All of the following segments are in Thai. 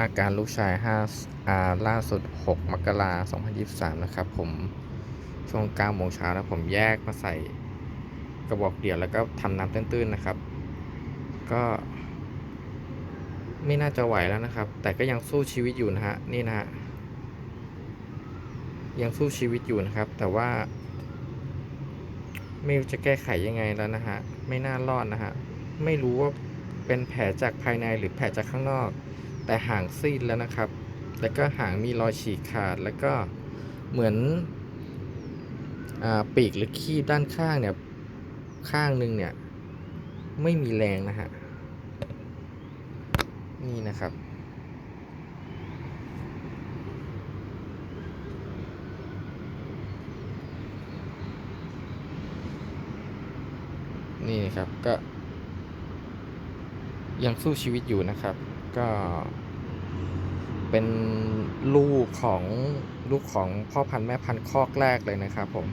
อาการลูกชาย5อ่าล่าสุด 6 มกราคม 2023 นะครับ ผมช่วง9โมงเช้าแล้วผมแยกมาใส่กระบอกเดี่ยวแล้วก็ทำน้ำตื้นๆนะครับ ก็ ไม่น่าจะไหวแล้วนะครับ แต่ก็ยังสู้ชีวิตอยู่นะฮะ นี่นะฮะ ยังสู้ชีวิตอยู่นะครับ แต่ว่า ไม่รู้จะแก้ไขยังไงแล้วนะฮะ ไม่น่ารอดนะฮะ ไม่รู้ว่าเป็นแผลจากภายในหรือแผลจากข้างนอก แต่หางซีดแล้วนะครับ แล้วก็หางมีรอยฉีกขาด แล้วก็เหมือนอปีกหรือคีบด้านข้างเนี่ย ข้างหนึ่งเนี่ย ไม่มีแรงนะฮะ นี่นะครับนี่นะครับก็ ยังสู้ชีวิตอยู่นะครับ ก็เป็นลูกของลูกของพ่อพันธุ์แม่พันธุ์คอกแรกเลยนะครับ ผม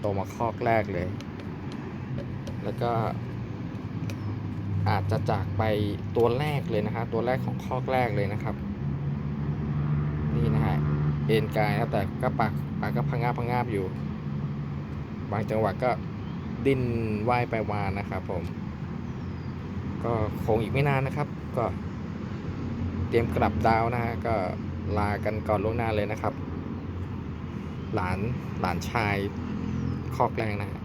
โตมาคอกแรกเลย แล้วก็อาจจะจากไปตัวแรกเลยนะฮะตัวแรกของคอกแรกเลยนะครับ นี่นะฮะเอ็นกายนะแต่ก็ปากปากก็พังงาพังงาบอยู่ บางจังหวะก็ดิ้นว่ายไปวานนะครับผม ก็คงอีกไม่นานนะครับ ก็เตรียมกลับดาวนะฮะก็ลากันก่อนล่วงหน้าเลยนะครับ หลานหลานชายคอกแรงนะฮะ